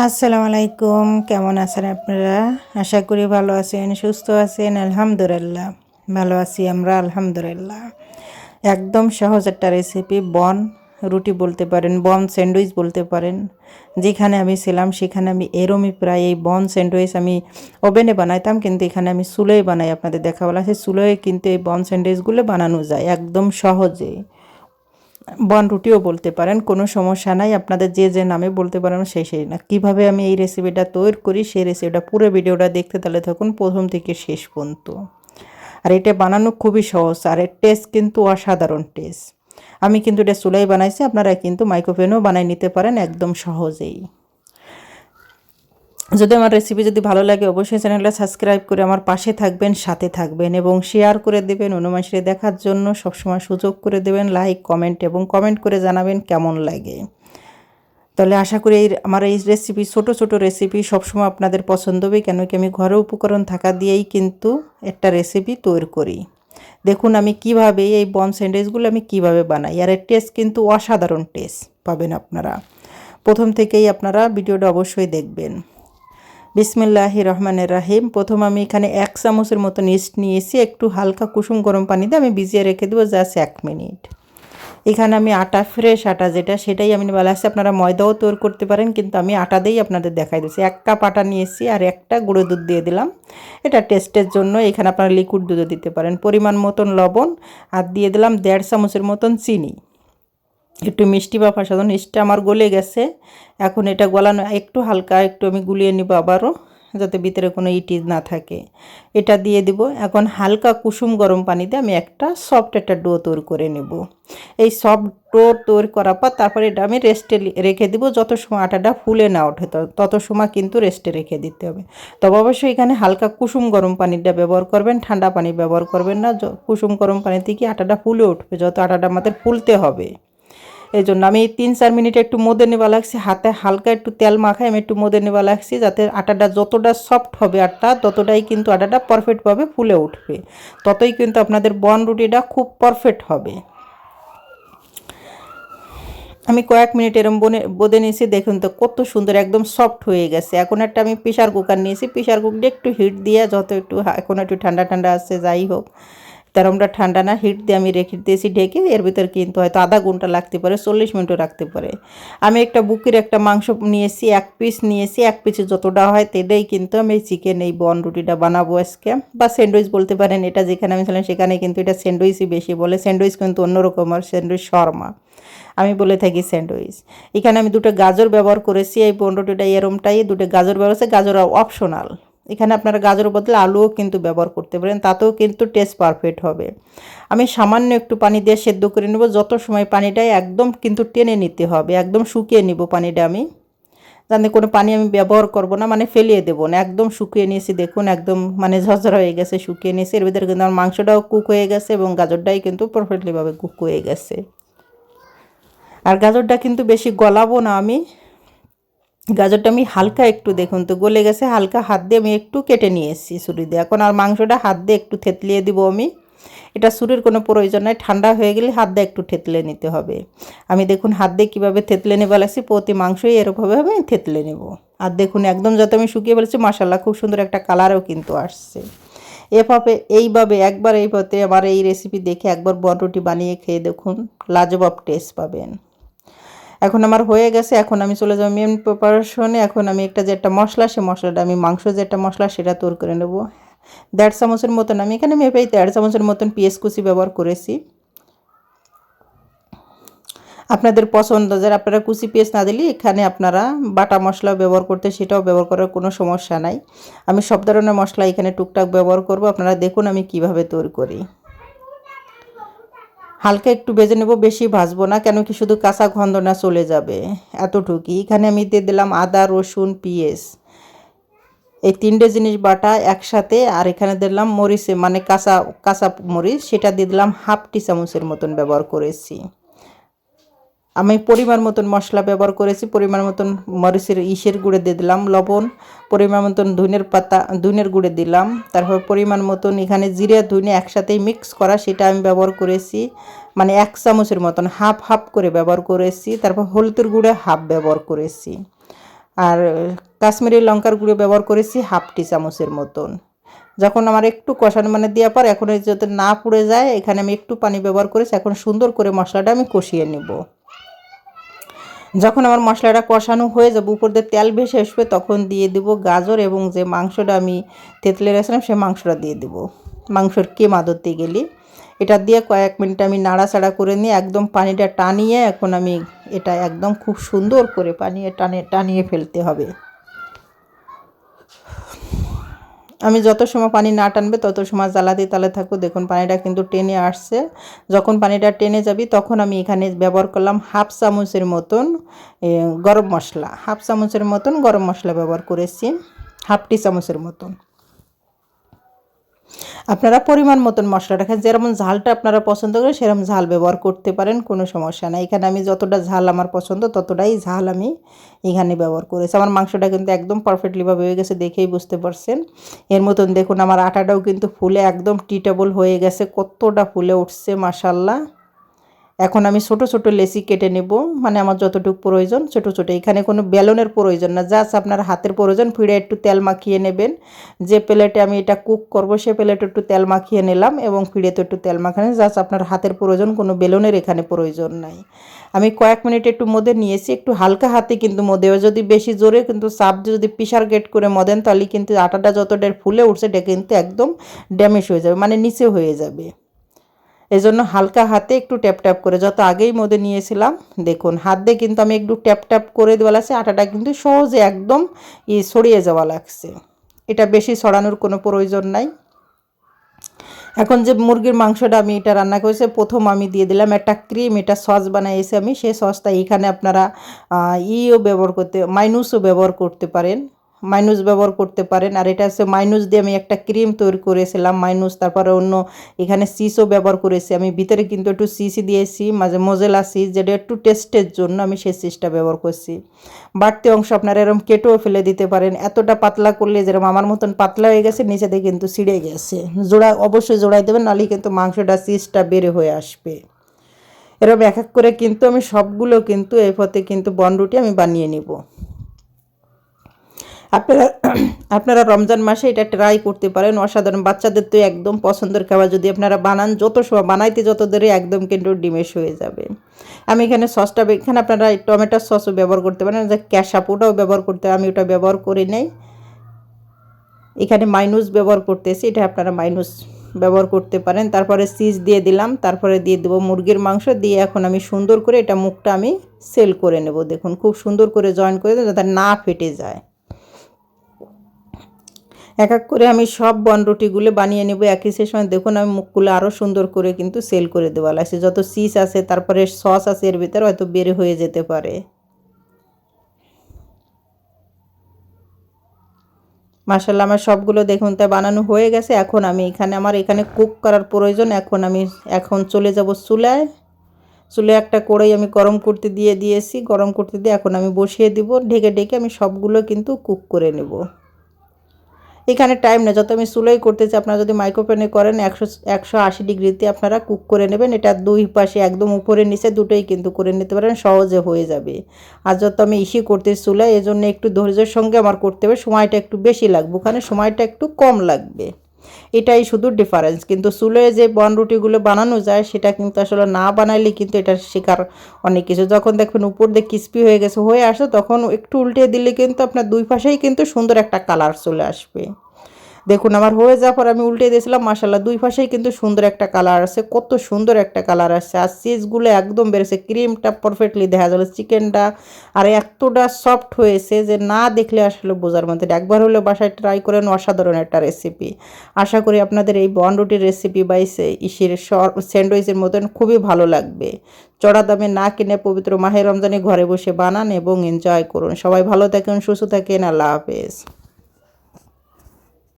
আসসালামু আলাইকুম। কেমন আছেন আপনারা? আশা করি ভালো আছেন, সুস্থ আছেন, আলহামদুলিল্লাহ। ভালো আছি আমরা, আলহামদুলিল্লাহ। একদম সহজ একটা রেসিপি বন রুটি বলতে পারেন বন স্যান্ডউইচ বলতে পারেন। যেখানে আমি ছিলাম, সেখানে আমি এরমই প্রায় এই বন স্যান্ডউইচ আমি ওভেনে বানাইতাম, কিন্তু এখানে আমি চুলোয় বানাই আপনাদের দেখা বলা আছে চুলোয় কিন্তু এই বন স্যান্ডউইচগুলো বানানো যায়, একদম সহজে রুটিও বলতে পারেন, কোনো সমস্যা নাই, আপনাদের যে যে নামে বলতে পারেন সেই সেই না। কীভাবে আমি এই রেসিপিটা তৈরি করি, সেই রেসিপিটা পুরো ভিডিওটা দেখতে তাহলে থাকুন প্রথম থেকে শেষ পর্যন্ত। আর এটা বানানো খুবই সহজ, আর এর টেস্ট কিন্তু অসাধারণ টেস্ট আমি কিন্তু এটা চুলাই বানাইছি, আপনারা কিন্তু মাইক্রোফেনও বানাই নিতে পারেন একদম সহজেই। যদি আমার রেসিপি যদি ভালো লাগে, অবশ্যই চ্যানেলটা সাবস্ক্রাইব করে আমার পাশে থাকবেন, সাথে থাকবেন এবং শেয়ার করে দেবেন। অনুমাসে দেখার জন্য সবসময় সুযোগ করে দেবেন। লাইক কমেন্ট এবং কমেন্ট করে জানাবেন কেমন লাগে। তাহলে আশা করি এই আমার এই রেসিপি ছোট ছোট রেসিপি সবসময় আপনাদের পছন্দ হবে কেন কি আমি ঘরে উপকরণ থাকা দিয়েই কিন্তু একটা রেসিপি তৈরি করি। দেখুন আমি কীভাবে এই বন স্যান্ডউইচগুলো আমি কীভাবে বানাই, আর এর টেস্ট কিন্তু অসাধারণ টেস্ট পাবেন আপনারা। প্রথম থেকেই আপনারা ভিডিওটা অবশ্যই দেখবেন। বিসমিল্লাহ রহমানের রাহিম। প্রথম আমি এখানে এক চামচের মতন ইস্ট নিয়েছি, একটু হালকা কুসুম গরম পানিতে আমি ভিজিয়ে রেখে দেবো জাস্ট এক মিনিট। এখানে আমি আটা ফ্রেশ আটা যেটা, সেটাই আমি বলা আছে আপনারা ময়দাও তৈরি করতে পারেন, কিন্তু আমি আটা দিয়েই আপনাদের দেখাই দিচ্ছি। এক কাপ আটা নিয়েছি আর একটা গুঁড়ো দুধ দিয়ে দিলাম। এটা টেস্টের জন্য এখানে আপনারা লিকুইড দুধও দিতে পারেন। পরিমাণ মতন লবণ আর দিয়ে দিলাম দেড় চামচের মতন চিনি। একটু মিষ্টি বা ফাঁসাদন ইস্টটা আমার গলে গেছে। এখন এটা গলানো একটু হালকা, একটু আমি গুলিয়ে নিব আবারও, যাতে ভিতরে কোনো ইটিজ না থাকে। এটা দিয়ে দিব। এখন হালকা কুসুম গরম পানিতে আমি একটা সফট একটা ডো তৈরি করে নেব। এই সফট ডো তৈরি করার পর তারপরে এটা আমি রেস্টে রেখে দিব। যত সময় আটাটা ফুলে না ওঠে তত সময় কিন্তু রেস্টে রেখে দিতে হবে। তবে অবশ্যই এখানে হালকা কুসুম গরম পানিটা ব্যবহার করবেন, ঠান্ডা পানি ব্যবহার করবেন না। কুসুম গরম পানিতে কি আটাটা ফুলে উঠবে? যত আটাটা আমাদের ফুলতে হবে। এই জন্য আমি তিন, চার মিনিট একটু মদে নেওয়া লাগছি, হাতে হালকা একটু তেল মাখাই আমি একটু মদে নেওয়া লাগছি, যাতে আটাটা যতটা সফট হবে আটা ততটাই কিন্তু আটাটা পারফেক্টভাবে ফুলে উঠবে। ততই কিন্তু আপনাদের বন রুটিটা খুব পারফেক্ট হবে। আমি কয়েক মিনিট এরম বনে বোদে নিয়েছি, দেখুন তো কত সুন্দর একদম সফট হয়ে গেছে। এখন একটা আমি প্রেশার কুকার নিয়েছি প্রেশার কুকারটা একটু হিট দিয়ে, যত একটু এখন একটু ঠান্ডা ঠান্ডা আছে, যাই হোক। তেরমটা ঠান্ডা না, হিট দিয়ে আমি রেখে দিয়েছি ঢেকে, এর ভিতর কিন্তু হয়তো আধা ঘণ্টা লাগতে পারে, চল্লিশ মিনিটও রাখতে পারে। আমি একটা বুকের একটা মাংস নিয়েছি, এক পিস নিয়েছি, এক পিসে যতটা হয় তেটাই কিন্তু আমি চিকেন এই বন রুটিটা বানাবো আজকে। বা স্যান্ডউইচ বলতে পারেন, এটা যেখানে আমি ছিলাম সেখানে কিন্তু এটা স্যান্ডউইচই বেশি বলে, স্যান্ডউইচ কিন্তু অন্যরকম আর স্যান্ডউইচ শর্মা। আমি বলে থাকি স্যান্ডউইচ। এখানে আমি দুটো গাজর ব্যবহার করেছি, এই বন রুটিটা এরমটাই, দুটো গাজর ব্যবহার করেছি গাজর অপশনাল এখানে আপনারা গাজরের বদলে আলুও কিন্তু ব্যবহার করতে পারেন, তাতেও কিন্তু টেস্ট পারফেক্ট হবে। আমি সামান্য একটু পানি দিয়ে সেদ্ধ করে নেব, যত সময় পানিটাই একদম কিন্তু টেনে নিতে হবে, একদম শুকিয়ে নিব পানিটা আমি। জানি কোনো পানি আমি ব্যবহার করব না মানে ফেলিয়ে দেবো না, একদম শুকিয়ে নিয়েছি, দেখুন একদম মানে ঝরঝরা হয়ে গেছে, শুকিয়ে নিয়েছি, এর ভিতরে কিন্তু আমার মাংসটাও কুক হয়ে গেছে এবং গাজরটাই কিন্তু পারফেক্টলিভাবে কুক হয়ে গেছে। আর গাজরটা কিন্তু বেশি গলাবো না আমি গাজরটা আমি হালকা একটু দেখুন তো, গলে গেছে, হালকা হাত দিয়ে আমি একটু কেটে নিয়ে এসেছি ছুরি দিয়ে। এখন আর মাংসটা হাত দিয়ে একটু থেতলিয়ে দিব আমি। এটা সুরির কোনো প্রয়োজন নাই, ঠান্ডা হয়ে গেলে হাত দিয়ে একটু থেতলে নিতে হবে। আমি দেখুন হাত দিয়ে কীভাবে থেতলে নেব লাগছি, প্রতি মাংসই এরকমভাবে আমি থেতলে নেব। আর দেখুন একদম যত আমি শুকিয়ে বলেছি মাসাল্লাহ খুব সুন্দর একটা কালারও কিন্তু আসছে। এভাবে, এইভাবে, একবার এই পথে আমার এই রেসিপি দেখে একবার বনরুটি বানিয়ে খেয়ে দেখুন, লাজবাব টেস্ট পাবেন। এখন আমার হয়ে গেছে, এখন আমি চলে যাব মেন প্রিপারেশনে এখন আমি একটা যে একটা মশলা, সে মশলাটা আমি, মাংস যে একটা মশলা, সেটা তৈরি করে নেব। দেড় চামচের মতন, আমি এখানে মেপে দেড় চামচের মতন পিএস কুচি ব্যবহার করেছি। আপনাদের পছন্দ, যারা আপনারা কুচি পেঁয়াজ না দিলে এখানে আপনারা বাটা মশলা ব্যবহার করতে, সেটাও ব্যবহার করার কোনো সমস্যা নাই। আমি সব ধরনের মশলা এখানে টুকটাক ব্যবহার করব, আপনারা দেখুন আমি কীভাবে তৈরি করি। হালকা একটু ভেজে নেব, বেশি ভাজবো না, কেন কি শুধু কাঁচা না চলে যাবে। এতটুকুই। এখানে আমি দিয়ে দিলাম আদা, রসুন, পিঁয়াজ। এই তিনটে জিনিস বাটা একসাথে, আর এখানে দিলাম মরিচে মানে কাঁচা কাঁচা মরিচ, সেটা দিয়ে দিলাম হাফ টি চামচের মতন ব্যবহার করেছি। আমি পরিমাণ মতন মশলা ব্যবহার করেছি, পরিমাণ মতন মরিচের ইসের গুঁড়ে দিয়ে দিলাম, লবণ, পরিমাণ মতন ধুনের পাতা, ধুনের গুঁড়ে দিলাম, তারপর পরিমাণ মতন এখানে জিরে, ধুনে একসাথেই মিক্স করা, সেটা আমি ব্যবহার করেছি মানে এক চামচের মতন হাফ হাফ করে ব্যবহার করেছি, তারপর হলুদের গুঁড়ে হাফ ব্যবহার করেছি, আর কাশ্মীরি লঙ্কার গুঁড়ো ব্যবহার করেছি হাফ টি চামচের মতন। যখন আমার একটু কষানো মানে দেওয়ার পর, এখন যাতে না পুড়ে যায়, এখানে আমি একটু পানি ব্যবহার করেছি, এখন সুন্দর করে মশলাটা আমি কষিয়ে নেব। যখন আমার মশলাটা কষানো হয়ে যাবে, উপর দিয়ে তেল ভেসে আসবে, তখন দিয়ে দিব গাজর এবং যে মাংসটা আমি তেঁতলে রেখেছিলাম সে মাংসটা দিয়ে দিব। মাংসর কেমা ধরতে গেলে। এটা দিয়ে কয়েক মিনিট আমি নাড়াচাড়া করে নিয়ে একদম পানিটা টানিয়ে এখন আমি এটা একদম খুব সুন্দর করে পানিয়ে টানে টানিয়ে ফেলতে হবে। আমি যত সময় পানি না টানবে তত সময় জ্বালা জ্বালাতে তালে থাকব। দেখুন, পানিটা কিন্তু টেনে আসছে। যখন পানিটা টেনে যাবি, তখন আমি এখানে ব্যবহার করলাম হাফ চামচের মতন গরম মশলা। হাফ চামচের মতন গরম মশলা ব্যবহার করেছি। হাফ টি চামচের মতন। আপনারা পরিমাণ মতন মশলা রাখেন। যেরকম ঝালটা আপনারা পছন্দ করেন, সেরকম ঝাল ব্যবহার করতে পারেন, কোনো সমস্যা নাই। এখানে আমি যতটা ঝাল আমার পছন্দ, ততটাই ঝাল আমি এখানে ব্যবহার করেছি। আমার মাংসটা কিন্তু একদম পারফেক্টলিভাবে হয়ে গেছে দেখেই বুঝতে পারছেন। এর মতন দেখুন, আমার আটাটাও কিন্তু ফুলে একদম টিটেবল হয়ে গেছে। কতটা ফুলে উঠছে মাসাল্লাহ এখন আমি ছোট ছোট লেসি কেটে নেব। মানে আমার যতটুকু প্রয়োজন ছোট ছোট। এখানে কোনো বেলনের প্রয়োজন না। জাস্ট আপনার হাতের প্রয়োজন। ফিরে একটু তেল মাখিয়ে নেবেন। যে প্লেটে আমি এটা কুক করব, সে প্লেটে একটু তেল মাখিয়ে নিলাম এবং ফিরে তো একটু তেল মাখানো। জাস্ট আপনার হাতের প্রয়োজন, কোনো বেলনের এখানে প্রয়োজন নাই। আমি কয়েক মিনিট একটু মদে নিয়েছি। একটু হালকা হাতে কিন্তু মদে যদি বেশি জোরে কিন্তু চাপ যদি পিসার গেট করে মদেন, তাহলে কিন্তু আটাটা যতটা ফুলে উঠছে, এটা কিন্তু একদম ড্যামেজ হয়ে যাবে। মানে নিচে হয়ে যাবে। এজন্য হালকা হাতে একটু ট্যাপ ট্যাপ করে, যত আগেই মধ্যে নিয়েছিলাম, দেখুন, হাত দিয়ে কিন্তু আমি একটু ট্যাপ ট্যাপ করে দেওয়া লাগছে, আটাটা কিন্তু সহজে একদম ই ছড়িয়ে যাওয়া লাগছে। এটা বেশি ছড়ানোর কোনো প্রয়োজন নাই। এখন যে মুরগির মাংসটা আমি এটা রান্না করেছি, প্রথম আমি দিয়ে দিলাম একটা ক্রিম, এটা সস বানাইছি আমি সেই সসটা এখানে আপনারা ইও ব্যবহার করতে, মাইনুসও ব্যবহার করতে পারেন। মাইনুস ব্যবহার করতে পারেন। আর এটা হচ্ছে মাইনুস দিয়ে আমি একটা ক্রিম তৈরি করেছিলাম মাইনুস তারপরে অন্য এখানে সিসও ব্যবহার করেছি। আমি ভিতরে কিন্তু একটু সিসি দিয়েছি, মাঝে মজেলা সিস যেটা একটু টেস্টের জন্য আমি সেই সিসটা ব্যবহার করছি। বাড়তি অংশ আপনারা এরকম কেটেও ফেলে দিতে পারেন। এতটা পাতলা করলে যেরকম আমার মতন পাতলা হয়ে গেছে, নিচে দিয়ে কিন্তু ছিঁড়ে গেছে। জোড়া অবশ্যই জোড়াই দেবেন, নাহলে কিন্তু মাংসটা সিসটা বেড়ে হয়ে আসবে। এরকম এক এক করে কিন্তু আমি সবগুলো কিন্তু এই পথে কিন্তু বনরুটি আমি বানিয়ে নিব। আপনারা আপনারা রমজান মাসে এটা ট্রাই করতে পারেন। অসাধারণ। বাচ্চাদের তো একদম পছন্দের খাবার। যদি আপনারা বানান, যত সময় বানাইতে যত দেরি, একদম কিন্তু ডিমেশ হয়ে যাবে। আমি এখানে সসটা এখানে আপনারা টমেটোর সসও ব্যবহার করতে পারেন। যে ক্যাশাপুটাও ব্যবহার করতে আমি ওটা ব্যবহার করে নেই। এখানে মাইনুস ব্যবহার করতেছি। এটা আপনারা মাইনুস ব্যবহার করতে পারেন। তারপরে সিজ দিয়ে দিলাম। তারপরে দিয়ে দেবো মুরগির মাংস। দিয়ে এখন আমি সুন্দর করে এটা মুখটা আমি সেল করে নেব। দেখুন, খুব সুন্দর করে জয়েন করে দেবো যাতে না ফেটে যায়। এক এক করে আমি সব বনরুটিগুলো বানিয়ে নেব। একই সময় দেখুন আমি মুখগুলো আরও সুন্দর করে কিন্তু সেল করে দেওয়া লাগছে যত সিস আছে, তারপরে সস আছে, এর ভিতরে হয়তো বের হয়ে যেতে পারে। মার্শাল্লাহ আমার সবগুলো দেখুন তা বানানো হয়ে গেছে। এখন আমি এখানে, আমার এখানে কুক করার প্রয়োজন। এখন আমি, এখন চলে যাব চুলায়। চুলে একটা কড়াই আমি গরম করতে দিয়ে দিয়েছি। গরম করতে দিয়ে এখন আমি বসিয়ে দিব। ঢেকে ঢেকে আমি সবগুলো কিন্তু কুক করে নেব। এখানে টাইম না যত আমি চুলোই করতেছি, আপনারা যদি মাইক্রোফোনে করেন, একশো একশো আশি ডিগ্রিতে আপনারা কুক করে নেবেন। এটা দুই পাশে একদম উপরে নিচে দুটোই কিন্তু করে নিতে পারেন, সহজে হয়ে যাবে। আর যত আমি ইসি করতে চুলাই এজন্য একটু ধৈর্যের সঙ্গে আমার করতে হবে। সময়টা একটু বেশি লাগবে। ওখানে সময়টা একটু কম লাগবে। এটাই শুধু ডিফারেন্স কিন্তু চুলে যে বনরুটিগুলো বানানো যায়, সেটা কিন্তু আসলে না বানাইলে কিন্তু এটার শিকার অনেক কিছু। যখন দেখবেন উপর দিয়ে ক্রিস্পি হয়ে গেছে, হয়ে আসে তখন একটু উল্টে দিলে কিন্তু আপনার দুই পাশেই কিন্তু সুন্দর একটা কালার চলে আসবে। দেখুন, আমার হয়ে যাওয়ার পর আমি উল্টে দিয়েছিলাম মাসাল্লাহ দুই পাশেই কিন্তু সুন্দর একটা কালার আছে, কত সুন্দর একটা কালার আসছে আর চিজগুলো একদম বেড়েছে ক্রিমটা পারফেক্টলি দেখা যাবে চিকেনটা আর এতটা সফট হয়েছে যে না দেখলে আসলে বোঝার মধ্যে একবার হলে বাসায় ট্রাই করেন অসাধারণ একটা রেসিপি আশা করি আপনাদের এই বন রুটির রেসিপি বা ইসির স্যান্ডউইচের মতন খুবই ভালো লাগবে। চড়া দামে না কিনে পবিত্র মাহের রমজানে ঘরে বসে বানান এবং এনজয় করুন। সবাই ভালো থাকেন, সুস্থ থাকেন, আল্লাহ হাফেজ।